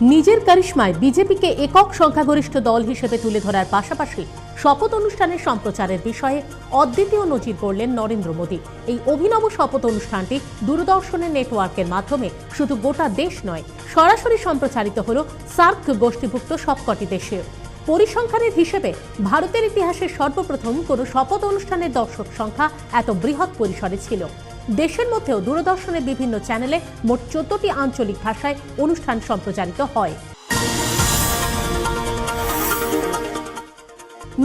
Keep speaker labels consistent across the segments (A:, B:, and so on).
A: নিজের কারিশ্মায় বিজেপিকে একক সংখ্যাগরিষ্ঠ দল হিসেবে তুলে ধরার পাশাপাশি শপথ অনুষ্ঠানের সম্প্রচারের বিষয়ে অদ্বিতীয় নজির করলেন নরেন্দ্র মোদী। এই অভিনব শপথ অনুষ্ঠানটি দূরদর্শনের নেটওয়ার্কের মাধ্যমে শুধু গোটা দেশ নয়, সরাসরি সম্প্রচারিত হল সার্ক গোষ্ঠীভুক্ত সবকটি দেশে পরিসংখ্যানের হিসেবে ভারতের ইতিহাসে সর্বপ্রথম কোনো শপথ অনুষ্ঠানের দর্শক সংখ্যা এত বৃহৎ পরিসরে ছিল। দেশের মধ্যেও দূরদর্শনের বিভিন্ন চ্যানেলে মোট চোদ্দটি আঞ্চলিক ভাষায় অনুষ্ঠান সম্প্রচারিত হয়।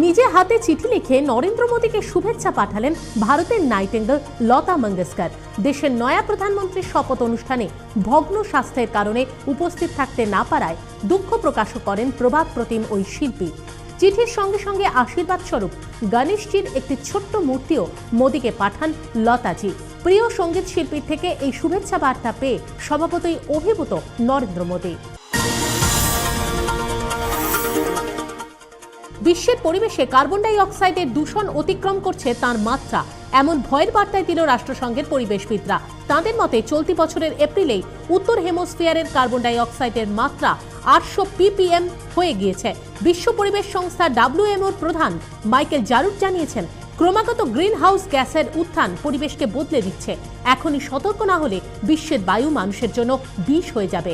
A: নিজে হাতে চিঠি লিখে নরেন্দ্র মোদীকে শুভেচ্ছা পাঠালেন ভারতের নাইটেঙ্গল লতা মঙ্গেশকর। দেশের নয়া প্রধানমন্ত্রীর শপথ অনুষ্ঠানে ভগ্ন স্বাস্থ্যের কারণে উপস্থিত থাকতে না পারায় দুঃখ প্রকাশও করেন প্রভাত প্রতিম ওই শিল্পী। চিঠির সঙ্গে সঙ্গে আশীর্বাদ স্বরূপ গণেশজির একটি ছোট্ট মূর্তিও মোদীকে পাঠান লতাজি। প্রিয় সংগীত শিল্পীর থেকে এই শুভেচ্ছা বার্তা পেয়ে স্বভাবতই অভিভূত নরেন্দ্র মোদী। বিশ্বের পরিবেশে কার্বন ডাই অক্সাইডের দূষণ অতিক্রম করছে তার মাত্রা। এমন ভয়ের বার্তায় দিল রাষ্ট্রসংঘের পরিবেশবিদরা। তাদের মতে, চলতি বছরের এপ্রিলেই উত্তর হেমোস্ফিয়ারের কার্বন ডাই অক্সাইডের মাত্রা আটশো পিপিএম হয়ে গিয়েছে। বিশ্ব পরিবেশ সংস্থা ডাব্লিউএমওর প্রধান মাইকেল জারুট জানিয়েছেন ক্রমাগত গ্রিন হাউস গ্যাসের উত্থান পরিবেশকে বদলে দিচ্ছে। এখনই সতর্ক না হলে বিশ্বের বায়ু মানুষের জন্য বিষ হয়ে যাবে।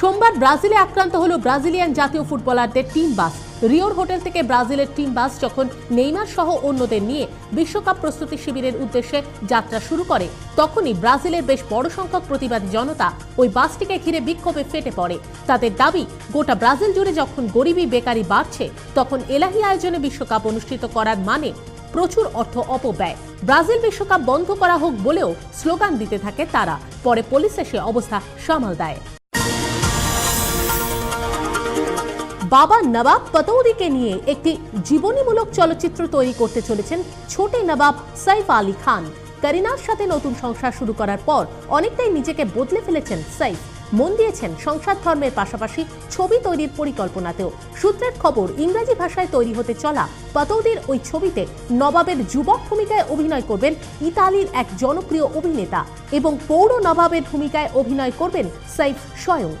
A: সোমবার ব্রাজিলে আক্রান্ত হলো ব্রাজিলিয়ান জাতীয় ফুটবলারদের টিম বাস। রিওর হোটেল থেকে ব্রাজিলের টিম বাস যখন নেইমার সহ অন্যদের নিয়ে বিশ্বকাপ প্রস্তুতি শিবিরের উদ্দেশ্যে যাত্রা শুরু করে, তখনই ব্রাজিলের বেশ বড় সংখ্যক প্রতিবাদী জনতা ওই বাসটিকে ঘিরে বিক্ষোভে ফেটে পড়ে। তাদের দাবি, গোটা ব্রাজিল জুড়ে যখন গরিবী বেকারি বাড়ছে, তখন এলাহি আয়োজনে বিশ্বকাপ অনুষ্ঠিত করার মানে প্রচুর অর্থ অপব্যয়। ব্রাজিল বিশ্বকাপ বন্ধ করা হোক বলেও স্লোগান দিতে থাকে তারা। পরে পুলিশ এসে অবস্থা সামাল দেয়। বাবা নবাব পতৌদিকে নিয়ে একটি জীবনীমূলক চলচ্চিত্র তৈরি করতে চলেছেন ছোটে নবাব সাইফ আলী খান। করিনার সাথে নতুন সংসার শুরু করার পর অনেকটাই নিজেকে বদলে ফেলেছেন সাইফ। মন দিয়েছেন সংসার ধর্মের পাশাপাশি ছবি তৈরির পরিকল্পনাতেও। সূত্রের খবর, ইংরেজি ভাষায় তৈরি হতে চলা পতৌদির ওই ছবিতে নবাবের যুবক ভূমিকায় অভিনয় করবেন ইতালির এক জনপ্রিয় অভিনেতা এবং পৌর নবাবের ভূমিকায় অভিনয় করবেন সাইফ স্বয়ং।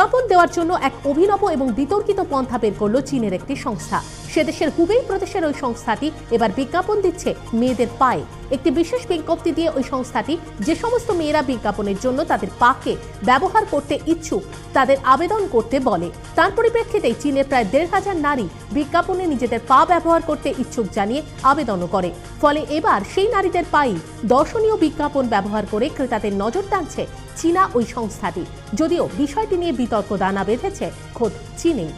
A: বিজ্ঞাপন দেওয়ার জন্য এক অভিনব এবং বিতর্কিত পন্থা বের করল চীনের একটি সংস্থা। সেদেশের হুবেই প্রদেশের ওই সংস্থাটি এবার বিজ্ঞাপন দিচ্ছে মেয়েদের পায়ে। একটি বিশেষ বিজ্ঞপ্তি দিয়ে ওই সংস্থাটি যে সমস্ত মেয়েরা বিজ্ঞাপনের জন্য তাদের পাকে ব্যবহার করতে ইচ্ছুক, তাদের আবেদন করতে বলে। তার পরিপ্রেক্ষিতেই চীনের প্রায় দেড় হাজার নারী বিজ্ঞাপনে নিজেদের পা ব্যবহার করতে ইচ্ছুক জানিয়ে আবেদনও করে। ফলে এবার সেই নারীদের পাই দর্শনীয় বিজ্ঞাপন ব্যবহার করে ক্রেতাদের নজর টানছে চীনা ওই সংস্থাটি। যদিও বিষয়টি নিয়ে বিতর্ক দানা বেঁধেছে খোদ চীনেই।